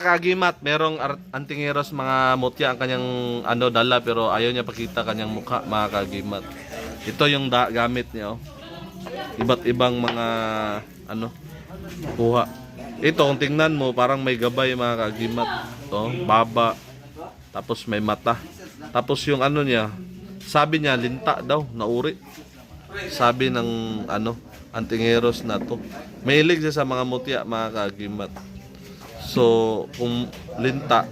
Kagimat, merong antingeros mga mutya ang kanyang ano dala pero ayaw niya pakita kanyang mukha mga kagimat. Ito yung da- gamit niya oh. Iba't ibang mga ano kuha. Ito kung tingnan mo parang may gabay mga kagimat. To, baba. Tapos may mata. Tapos yung ano niya, sabi niya linta daw, nauri. Sabi ng ano, antingeros na to. Mahilig siya sa mga mutya mga kagimat. So, kung linta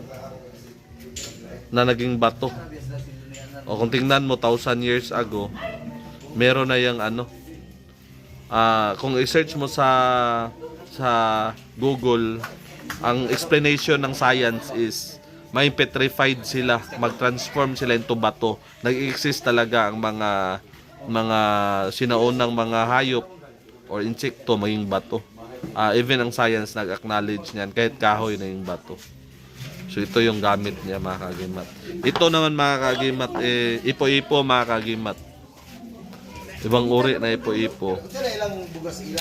na naging bato. O kung tingnan mo, thousand years ago, meron na yung ano. ah kung i-search mo sa sa Google, ang explanation ng science is may petrified sila, mag-transform sila into bato. Nag-exist talaga ang mga mga sinaunang mga hayop or insekto maging bato. Ah, even ang science nag-acknowledge niyan kahit kahoy na yung bato. So ito yung gamit niya mga kagimat. Ito naman mga kagimat, eh, ipo-ipo mga kagimat. Ibang uri na ipo-ipo.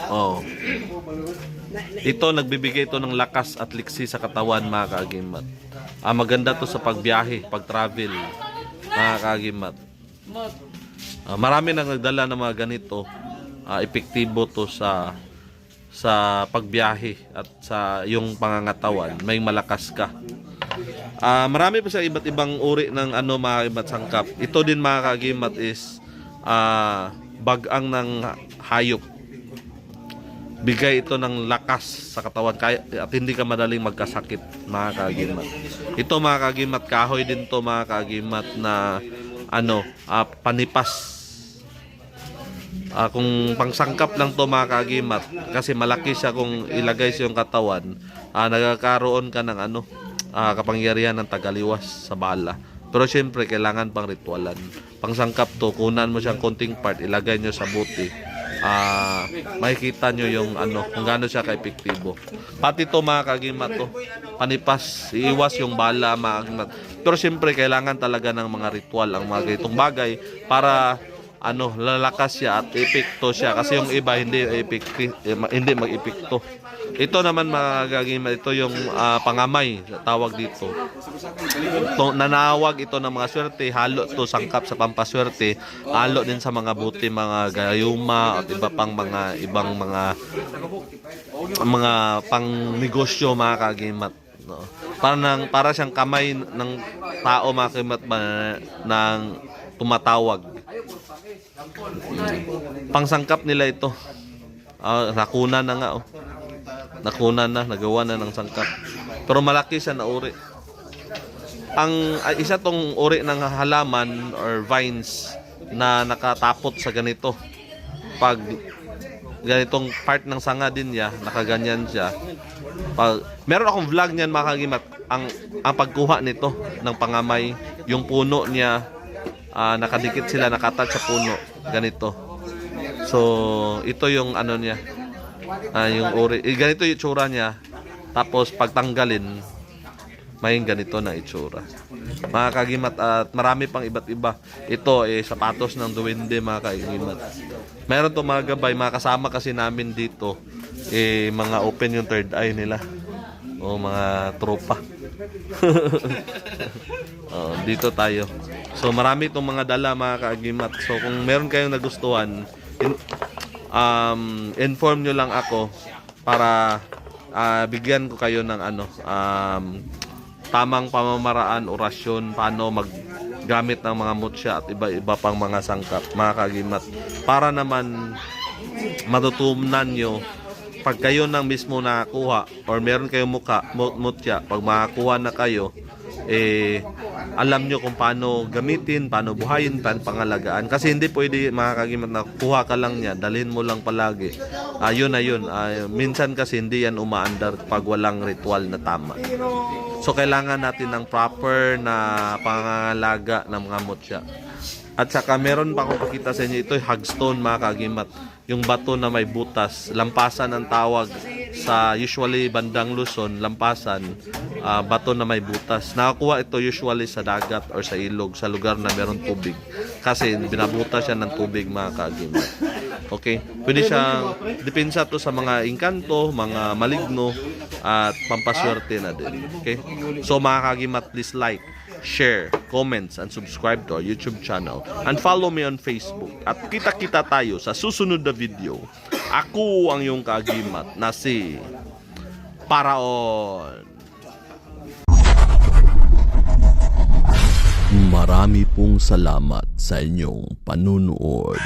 Oh. Ito nagbibigay ito ng lakas at liksi sa katawan mga kagimat. Ah, maganda to sa pagbiyahe, pag-travel mga kagimat. Ah, marami nang nagdala ng mga ganito. Ah, epektibo to sa sa pagbiyahe at sa yung pangangatawan, may malakas ka. Ah, marami pa sa iba't ibang uri ng ano mga kagimat sangkap. Ito din mga kagimat is ah, bagang ng hayop. Bigay ito ng lakas sa katawan kaya at hindi ka madaling magkasakit mga kagimat. Ito mga kagimat kahoy din to mga kagimat na ano ah, panipas Ah, kung pangsangkap lang to mga kagimat kasi malaki siya kung ilagay sa iyong katawan ah, nagkakaroon ka ng ano ah, kapangyarihan ng tagaliwas sa bala. Pero syempre kailangan pang ritualan. Pangsangkap to kunan mo siyang konting part ilagay nyo sa buti. Ah, makikita nyo yung ano kung gaano siya ka-epektibo. Pati to mga kagimat to panipas iiwas yung bala mga kagimat. Pero syempre kailangan talaga ng mga ritual ang mga ganitong bagay para ano lalakas siya at epekto siya. Kasi yung iba hindi epekti eh, hindi mag-epekto. Ito naman mga gagimat ito yung ah, pangamay tawag dito. To, nanawag ito ng mga swerte halo to sangkap sa pampaswerte halo din sa mga buti mga gayuma at iba pang mga ibang mga mga pang negosyo mga kagimat no? Para nang para siyang kamay ng tao mga kagimat ba, ng tumatawag pangsangkap nila ito. Ah, nakuna na nga oh. Nakuna na, nagawa na ng sangkap. Pero malaki siya na uri. Ang ah, isa tong uri ng halaman or vines na nakatapot sa ganito. Pag ganitong part ng sanga din niya, nakaganyan siya. Pag, meron akong vlog niyan mga kagimat. Ang, ang pagkuha nito ng pangamay, yung puno niya, ah, nakadikit sila, nakatouch sa puno. Ganito. So, ito yung ano niya. Ah, yung uri. Eh, ganito yung itsura niya. Tapos, pagtanggalin, may ganito na itsura. Mga kagimat at marami pang iba't iba. Ito eh sapatos ng duwende mga kagimat. Meron to mga gabay, mga kasama kasi namin dito. Eh mga open yung third eye nila. O mga tropa. oh, dito tayo. So marami itong mga dala mga kaagimat. So kung meron kayong nagustuhan, in- um, inform nyo lang ako para ah, bigyan ko kayo ng ano um, tamang pamamaraan, orasyon, paano maggamit ng mga mutya at iba-iba pang mga sangkap, mga kagimat. Para naman matutunan nyo pag kayo nang mismo nakakuha or meron kayong muka, mu- mutya, pag makakuha na kayo, eh, alam nyo kung paano gamitin, paano buhayin, paano pangalagaan. Kasi hindi pwede mga kagimat na kuha ka lang niya, dalhin mo lang palagi. Ayun na yun. Ah, minsan kasi hindi yan umaandar pag walang ritual na tama. So kailangan natin ng proper na pangangalaga ng mga mutya. At saka meron pa akong pakita sa inyo ito, hagstone mga kagimat. Yung bato na may butas, lampasan ang tawag sa usually bandang Luzon, lampasan, ah, bato na may butas. Nakakuha ito usually sa dagat or sa ilog, sa lugar na meron tubig. Kasi binabutas siya ng tubig mga kagimat. Okay? Pwede siyang depensa to sa mga inkanto, mga maligno, at pampaswerte na din. Okay? So mga kagimat, please like, share, comments, and subscribe to our YouTube channel. And follow me on Facebook. At kita-kita tayo sa susunod na video. Ako ang yung kagimat na si Paraon. Marami pong salamat sa inyong panunood.